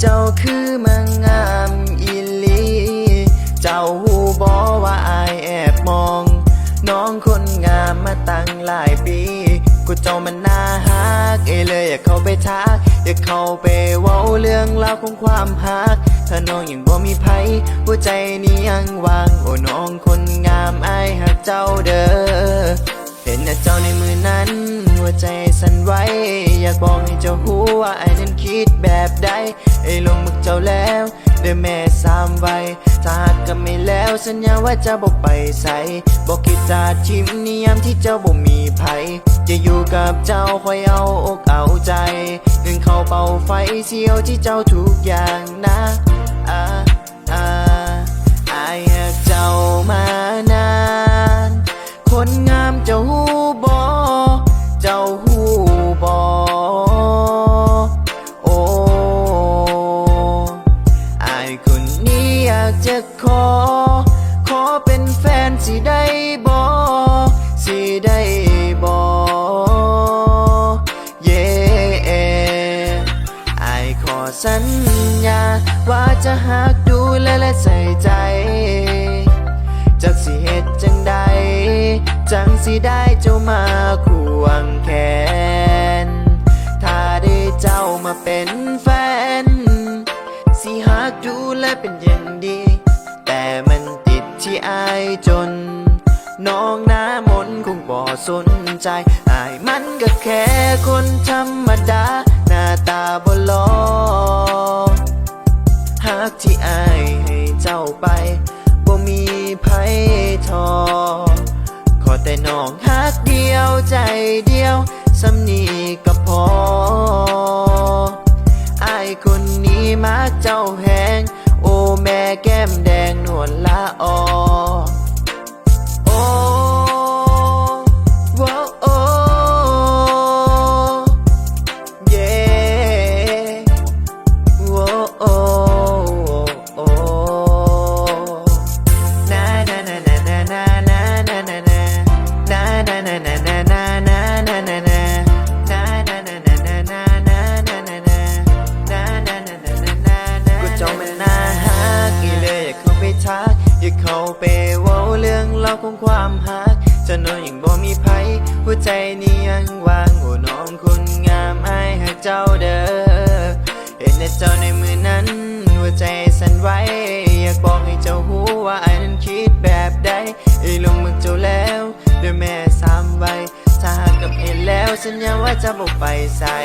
เจ้าคือมังงามอีลี เจ้าหูบอว่าอายแอบมอง น้องคนงามมาตั้งหลายปี กูเจ้ามันน่าฮักเอเลยอยากเข้าไปทัก อยากเข้าไปเว้าเรื่องราวของความฮักถ้าน้องยังบ่มีไผหัวใจนี้ยังว่าง โอ้น้องคนงามอายหักเจ้าเด้อ เห็นหน้าเจ้าในมือนั้น หัวใจสั่นไหวอยากบอกให้เจ้าหูว่าไอ้นั้นคิดแบบใดไอ้ลงมึกเจ้าแล้วเด้อแม่สามไว้ถ้าหากก็ไม่แล้วสัญญาว่าจะบอกไปใส่บอกคิดจะทิมนิยามที่เจ้าบ่มีไผจะอยู่กับเจ้าคอยเอาอกเอาใจเงินเข้าเป่าไฟเสียวที่เจ้าทุกอย่างนะอ่า จะขอ ขอเป็นแฟนสิได้บอสิได้บอเย่อายขอสัญญา ว่าจะหักดูแลและใส่ใจ จากสิเหตุจังใด จังสิได้เจ้ามาควงแขน ถ้าได้เจ้ามาเป็นแฟน และเป็นอย่างดี แต่มันติดที่อายจน น้องหน้ามนคงบ่สนใจอายมันก็แค่คนธรรมดา หน้าตาบ่หลอหากที่อายให้เจ้าไปบ่มีไผทอ ขอแต่น้องหักเดียวใจเดียวสำนี ม่แก้มแดงนวลละออ ทักอยากเขาไปเว้าเรื่องเราของความฮักจะนอนยังบ่มีไผหัวใจนี้ยังว่างโอ้น้องคนงามอายหักเจ้าเด้อเห็นแต่เจ้าในมือนั้น หัวใจสั่นไหวอยากบอกให้เจ้าหูว่าไอ้นั้นคิดแบบใดไอ้ลงมึกเจ้าแล้วด้วยแม่สามใบถ้าหากกับเห็นแล้วสัญญาว่าจะบอกไปใส่